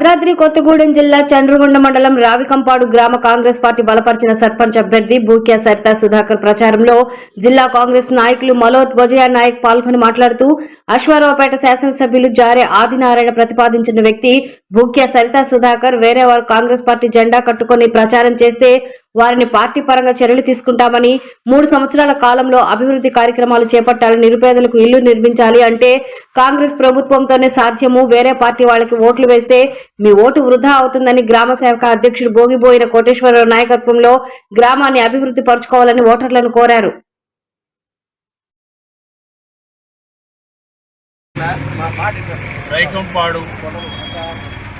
భద్రాద్రి కొత్తగూడెం జిల్లా చండ్రగొండ మండలం రావికంపాడు గ్రామ కాంగ్రెస్ పార్టీ బలపరిచిన సర్పంచ్ అభ్యర్థి బూక్యా సరితా సుధాకర్ ప్రచారంలో జిల్లా కాంగ్రెస్ నాయకులు మలోత్ బొజయా నాయక్ పాల్గొని మాట్లాడుతూ అశ్వారావుపేట శాసనసభ్యులు జారే ఆదినారాయణ ప్రతిపాదించిన వ్యక్తి బూక్యా సరితా సుధాకర్ వేరే వారు కాంగ్రెస్ పార్టీ జెండా కట్టుకొని ప్రచారం చేస్తే వారిని పార్టీ పరంగా చర్యలు తీసుకుంటామని మూడు సంవత్సరాల కాలంలో అభివృద్ధి కార్యక్రమాలు చేపట్టాలి నిరుపేదలకు ఇల్లు నిర్మించాలి అంటే కాంగ్రెస్ ప్రభుత్వంతోనే సాధ్యము. వేరే పార్టీ వాళ్ళకి ఓట్లు వేస్తే మీ ఓటు వృధా అవుతుందని గ్రామ సేవక అధ్యక్షుడు భోగిబోయిన కోటేశ్వరరావు నాయకత్వంలో గ్రామాన్ని అభివృద్ధి పరుచుకోవాలని ఓటర్లను కోరారు. రైకంపాడు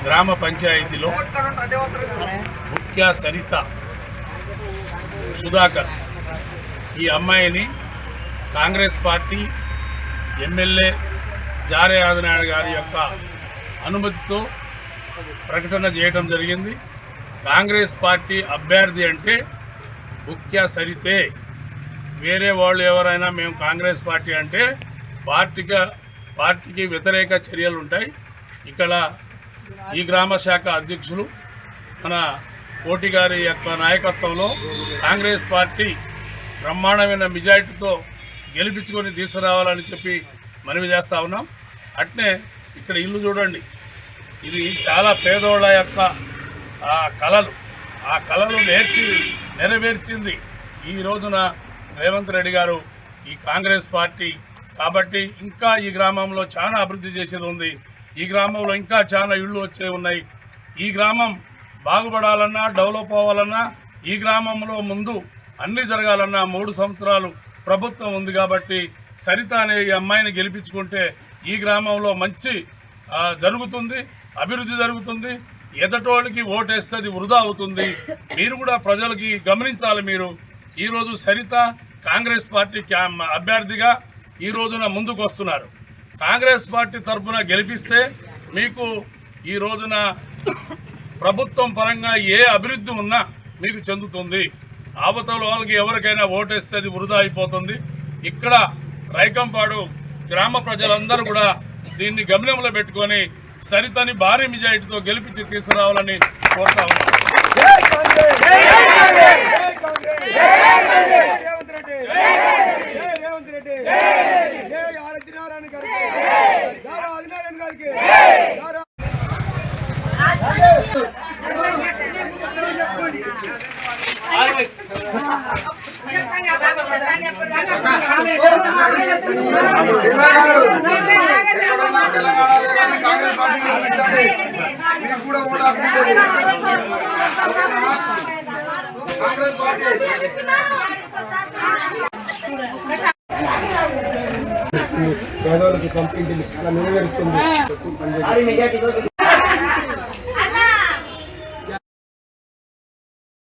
గ్రామ పంచాయతీలో ముఖ్య సరిత సుధాకర్. ఈ అమ్మాయిని కాంగ్రెస్ పార్టీ ఎమ్మెల్యే జారే ఆదినాయుడు గారి యొక్క అనుమతితో ప్రకటన చేయడం జరిగింది. కాంగ్రెస్ పార్టీ అభ్యర్థి అంటే ముఖ్య సరితే. వేరే వాళ్ళు ఎవరైనా మేము కాంగ్రెస్ పార్టీ అంటే పార్టీగా పార్టీకి వ్యతిరేక చర్యలు ఉంటాయి ఇక్కడ ఈ గ్రామ శాఖ అధ్యక్షులు మన కోటి గారి యొక్క నాయకత్వంలో కాంగ్రెస్ పార్టీ బ్రహ్మాండమైన మెజార్టీతో గెలిపించుకొని తీసుకురావాలని చెప్పి మనవి చేస్తూ ఉన్నాం. అట్నే ఇక్కడ ఇల్లు చూడండి. ఇది చాలా పేదోళ్ళ యొక్క ఆ కళలు. ఆ కళలు నేర్చి నెరవేర్చింది ఈ రోజున రేవంత్ రెడ్డి గారు ఈ కాంగ్రెస్ పార్టీ. కాబట్టి ఇంకా ఈ గ్రామంలో చాలా అభివృద్ధి చేసేది ఉంది. ఈ గ్రామంలో ఇంకా చాలా ఇళ్ళు వచ్చే ఉన్నాయి. ఈ గ్రామం బాగుపడాలన్నా డెవలప్ అవ్వాలన్నా ఈ గ్రామంలో ముందు అన్ని జరగాలన్నా మూడు సంవత్సరాలు ప్రభుత్వం ఉంది కాబట్టి సరిత అనే ఈ అమ్మాయిని గెలిపించుకుంటే ఈ గ్రామంలో మంచి జరుగుతుంది అభివృద్ధి జరుగుతుంది. ఎదటోళ్ళకి ఓటేస్తే అది వృధా అవుతుంది. మీరు కూడా ప్రజలకి గమనించాలి మీరు. ఈరోజు సరిత కాంగ్రెస్ పార్టీ క్యా- అభ్యర్థిగా ఈ రోజున ముందుకు వస్తున్నారు. కాంగ్రెస్ పార్టీ తరఫున గెలిపిస్తే మీకు ఈ రోజున ప్రభుత్వం పరంగా ఏ అభివృద్ధి ఉన్నా మీకు చెందుతుంది. ఆపతల వాళ్ళకి ఎవరికైనా ఓటేస్తే అది వృధా అయిపోతుంది. ఇక్కడ రైకంపాడు గ్రామ ప్రజలందరూ కూడా దీన్ని గమనంలో పెట్టుకొని సరితని భారీ మెజారిటీతో గెలిపించి తీసుకురావాలని కోరుతా ఉన్నాను రేవంత్ రెడ్డి జై రేవంత్ రెడ్డి జై ఆదినారాయణ గారికి దారా ఆదినారాయణ గారికి దారా కాంగ్రెస్ పార్టీ. మీకు కూడా ఓటు కాంగ్రెస్ పార్టీ పేదవాళ్ళకి సొంత ఇంటిని చాలా నెరవేరుస్తుంది